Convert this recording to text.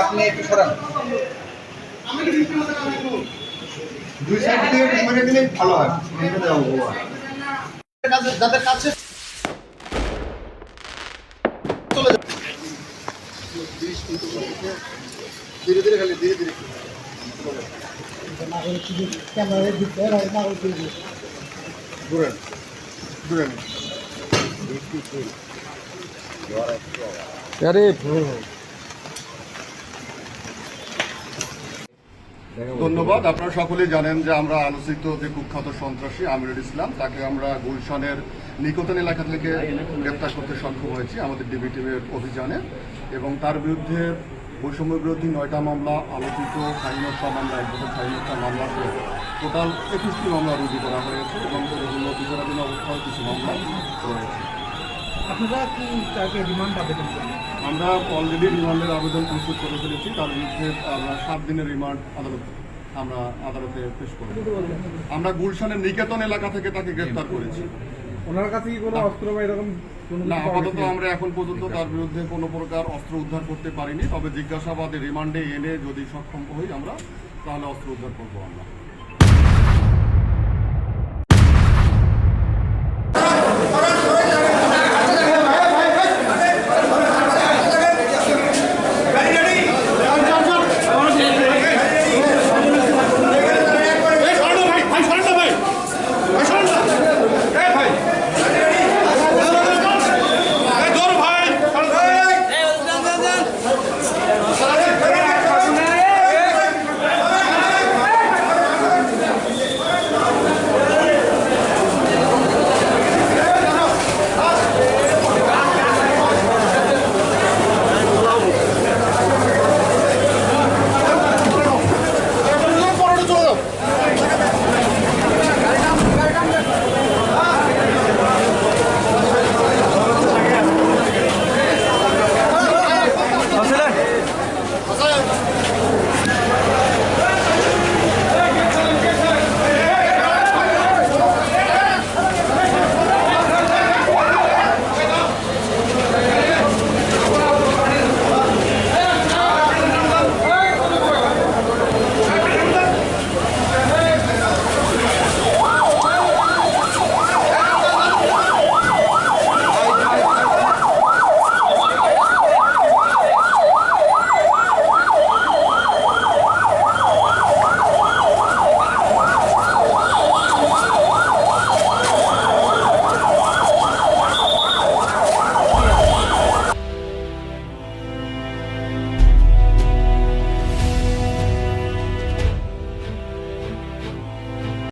আপনি একটু সরান দুই সাইড দিয়ে দিলে ভালো হয়। যাদের কাছে ধীরে ধীরে খালি ধীরে ধীরে। ঘুরেন ঘুরেন। আরে ধন্যবাদ। আপনারা সকলেই জানেন যে আমরা আলোচিত যে কুখ্যাত সন্ত্রাসী আমিরুল ইসলাম, তাকে আমরা গুলশানের নিকটন এলাকা থেকে গ্রেপ্তার করতে সক্ষম হয়েছি আমাদের ডিবি অভিযানে এবং তার বিরুদ্ধে বৈষম্য বিরোধী নয়টা মামলা, আলোচিত স্বাধীনতা মামলা এক বছর স্বাধীনতা মামলা সহ টোটাল একুশটি মামলা রুজু করা হয়েছে এবং বিচারাধীন অবস্থায় কিছু মামলা রয়েছে আপনারা কি তাকে রিমান্ড আবেদন করবেন আমরা অলরেডি রিমান্ডের আবেদন প্রস্তুত করে ফেলেছি। তার বিরুদ্ধে আমরা সাত দিনের রিমান্ড আদালত আমরা আদালতে পেশ করব। আমরা গুলশানের নিকেতন এলাকা থেকে তাকে গ্রেপ্তার করেছি। ওনার কাছে কি কোনো অস্ত্র বা এরকম না আপাতত আমরা এখন পর্যন্ত তার বিরুদ্ধে কোনো প্রকার অস্ত্র উদ্ধার করতে পারিনি। তবে জিজ্ঞাসাবাদে রিমান্ডে এনে যদি সক্ষম হই আমরা তাহলে অস্ত্র উদ্ধার করব আমরা।